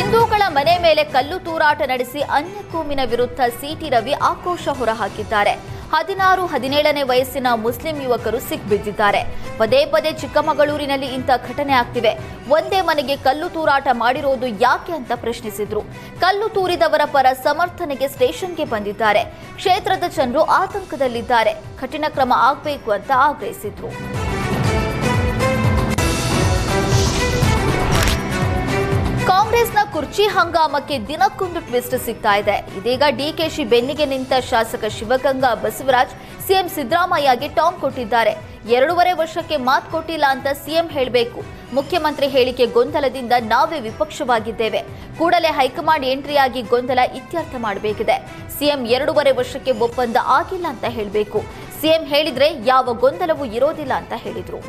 ಹಿಂದೂಗಳ ಮನೆ ಮೇಲೆ ಕಲ್ಲು ತೂರಾಟ ನಡೆಸಿ ಅನ್ಯ ಕೋಮಿನ ವಿರುದ್ಧ ಸಿಟಿ ರವಿ ಆಕ್ರೋಶ ಹೊರಹಾಕಿದ್ದಾರೆ. ಹದಿನಾರು, ಹದಿನೇಳನೇ ವಯಸ್ಸಿನ ಮುಸ್ಲಿಂ ಯುವಕರು ಸಿಕ್ಬಿದ್ದಿದ್ದಾರೆ. ಪದೇ ಪದೇ ಚಿಕ್ಕಮಗಳೂರಿನಲ್ಲಿ ಇಂಥ ಘಟನೆ ಆಗ್ತಿವೆ ಒಂದೇ ಮನೆಗೆ ಕಲ್ಲು ತೂರಾಟ ಮಾಡಿರೋದು ಯಾಕೆ ಅಂತ ಪ್ರಶ್ನಿಸಿದ್ರು. ಕಲ್ಲು ತೂರಿದವರ ಪರ ಸಮರ್ಥನೆಗೆ ಸ್ಟೇಷನ್ಗೆ ಬಂದಿದ್ದಾರೆ. ಕ್ಷೇತ್ರದ ಜನರು ಆತಂಕದಲ್ಲಿದ್ದಾರೆ. ಕಠಿಣ ಕ್ರಮ ಆಗಬೇಕು ಅಂತ ಆಗ್ರಹಿಸಿದ್ರು. ಕುರ್ಚಿ ಹಂಗಾಮಕ್ಕೆ ದಿನಕ್ಕೊಂದು ಟ್ವಿಸ್ಟ್ ಸಿಗ್ತಾ ಇದೆ. ಇದೀಗ ಡಿಕೆಶಿ ಬೆನ್ನಿಗೆ ನಿಂತ ಶಾಸಕ ಶಿವಗಂಗಾ ಬಸವರಾಜ್ ಸಿಎಂ ಸಿದ್ದರಾಮಯ್ಯಗೆ ಟಾಂಗ್ ಕೊಟ್ಟಿದ್ದಾರೆ. ಎರಡೂವರೆ ವರ್ಷಕ್ಕೆ ಮಾತು ಕೊಟ್ಟಿಲ್ಲ ಅಂತ ಸಿಎಂ ಹೇಳಬೇಕು. ಮುಖ್ಯಮಂತ್ರಿ ಹೇಳಿಕೆ ಗೊಂದಲದಿಂದ ನಾವೇ ವಿಪಕ್ಷವಾಗಿದ್ದೇವೆ. ಕೂಡಲೇ ಹೈಕಮಾಂಡ್ ಎಂಟ್ರಿಯಾಗಿ ಗೊಂದಲ ಇತ್ಯರ್ಥ ಮಾಡಬೇಕಿದೆ. ಸಿಎಂ ಎರಡೂವರೆ ವರ್ಷಕ್ಕೆ ಒಪ್ಪಂದ ಆಗಿಲ್ಲ ಅಂತ ಹೇಳಬೇಕು. ಸಿಎಂ ಹೇಳಿದ್ರೆ ಯಾವ ಗೊಂದಲವೂ ಇರೋದಿಲ್ಲ ಅಂತ ಹೇಳಿದ್ರು.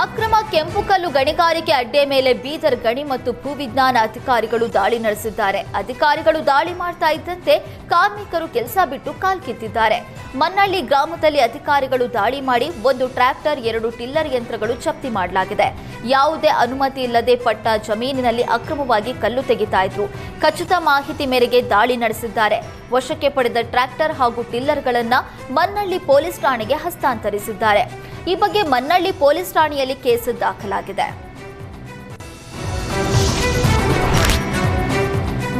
ಅಕ್ರಮ ಕೆಂಪು ಕಲ್ಲು ಗಣಿಗಾರಿಕೆ ಅಡ್ಡೆ ಮೇಲೆ ಬೀದರ್ ಗಣಿ ಮತ್ತು ಭೂವಿಜ್ಞಾನ ಅಧಿಕಾರಿಗಳು ದಾಳಿ ನಡೆಸಿದ್ದಾರೆ. ಅಧಿಕಾರಿಗಳು ದಾಳಿ ಮಾಡ್ತಾ ಇದ್ದಂತೆ ಕಾರ್ಮಿಕರು ಕೆಲಸ ಬಿಟ್ಟು ಕಾಲ್ಕಿತ್ತಿದ್ದಾರೆ ಮನ್ನಳ್ಳಿ ಗ್ರಾಮದಲ್ಲಿ ಅಧಿಕಾರಿಗಳು ದಾಳಿ ಮಾಡಿ ಒಂದು ಟ್ರ್ಯಾಕ್ಟರ್, ಎರಡು ಟಿಲ್ಲರ್ ಯಂತ್ರಗಳು ಜಪ್ತಿ ಮಾಡಲಾಗಿದೆ. ಯಾವುದೇ ಅನುಮತಿ ಇಲ್ಲದೆ ಪಟ್ಟ ಜಮೀನಿನಲ್ಲಿ ಅಕ್ರಮವಾಗಿ ಕಲ್ಲು ತೆಗಿತಾ ಇದ್ರು. ಖಚಿತ ಮಾಹಿತಿ ಮೇರೆಗೆ ದಾಳಿ ನಡೆಸಿದ್ದಾರೆ. ವಶಕ್ಕೆ ಪಡೆದ ಟ್ರ್ಯಾಕ್ಟರ್ ಹಾಗೂ ಟಿಲ್ಲರ್ಗಳನ್ನು ಮನ್ನಳ್ಳಿ ಪೊಲೀಸ್ ಠಾಣೆಗೆ ಹಸ್ತಾಂತರಿಸಿದ್ದಾರೆ. ಈ ಬಗ್ಗೆ ಮನ್ನಳ್ಳಿ ಪೊಲೀಸ್ ಠಾಣೆಯಲ್ಲಿ ಕೇಸು ದಾಖಲಾಗಿದೆ.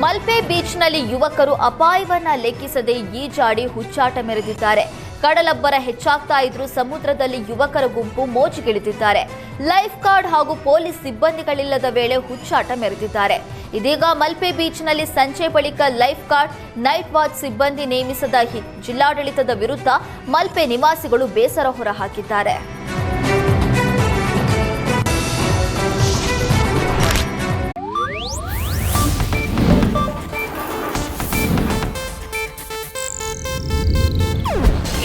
ಮಲ್ಪೆ ಬೀಚ್ನಲ್ಲಿ ಯುವಕರು ಅಪಾಯವನ್ನ ಲೆಕ್ಕಿಸದೆ ಈಜಾಡಿ ಹುಚ್ಚಾಟ ಮೆರೆದಿದ್ದಾರೆ. ಕಡಲಬ್ಬರ ಹೆಚ್ಚಾಗ್ತಾ ಇದ್ರೂ ಸಮುದ್ರದಲ್ಲಿ ಯುವಕರ ಗುಂಪು ಮೋಜಿಗಿಳಿದಿದ್ದಾರೆ. ಲೈಫ್ ಗಾರ್ಡ್ ಹಾಗೂ ಪೊಲೀಸ್ ಸಿಬ್ಬಂದಿಗಳಿಲ್ಲದ ವೇಳೆ ಹುಚ್ಚಾಟ ಮೆರೆದಿದ್ದಾರೆ. ಇದೀಗ ಮಲ್ಪೆ ಬೀಚ್ನಲ್ಲಿ ಸಂಜೆ ಬಳಿಕ ಲೈಫ್ ಗಾರ್ಡ್, ನೈಟ್ ವಾಚ್ ಸಿಬ್ಬಂದಿ ನೇಮಿಸದ ಜಿಲ್ಲಾಡಳಿತದ ವಿರುದ್ಧ ಮಲ್ಪೆ ನಿವಾಸಿಗಳು ಬೇಸರ ಹೊರಹಾಕಿದ್ದಾರೆ.